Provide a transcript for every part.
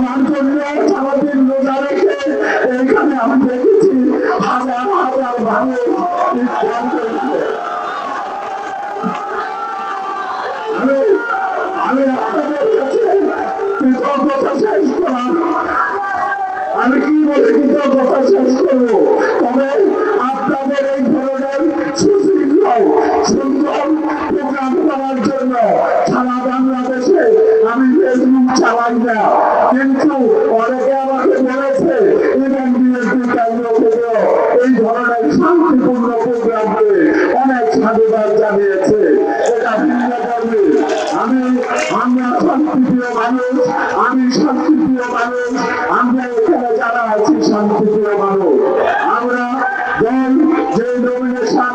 আমার জন্য সারাদিন রোজা রেখে এখানে আমি দেখেছি হাজার হাজার মানুষ কাছে কৃতজ্ঞতা শেষ করার আমি কি বলে কৃতজ্ঞতা শেষ করব? তবে আপনাদের এই ধরনের সুশৃঙ্খল, সুন্দর প্রোগ্রাম করার জন্য না, কিন্তু অনেকে আমাকে বলেছে এবং বিএনপি কেন্দ্র থেকেও এই ধরনের শান্তিপূর্ণ প্রোগ্রামকে অনেক সাধুবাদ জানিয়েছে। এটা ভিন্ন ধর্মী আমি, আমরা শান্তিপ্রিয় মানুষ, আমি শান্তিপ্রিয় মানুষ, আমরা এখানে যারা আছি শান্তিপ্রিয় মানুষ। আমরা দল, যে নমিনেশন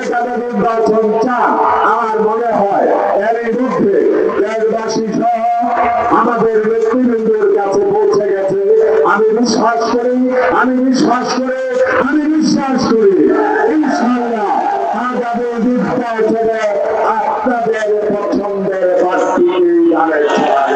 এখানে নির্বাচন চান, আমার মনে হয় এর মধ্যে দেশবাসী সহ আমাদের নেতৃবৃন্দের কাছে পৌঁছে গেছে। আমি বিশ্বাস করি, আমি বিশ্বাস করে, আমি বিশ্বাস করি, ইনশাআল্লাহ আগামী নির্বাচনে আপনাদের পছন্দের প্রার্থী আনেছে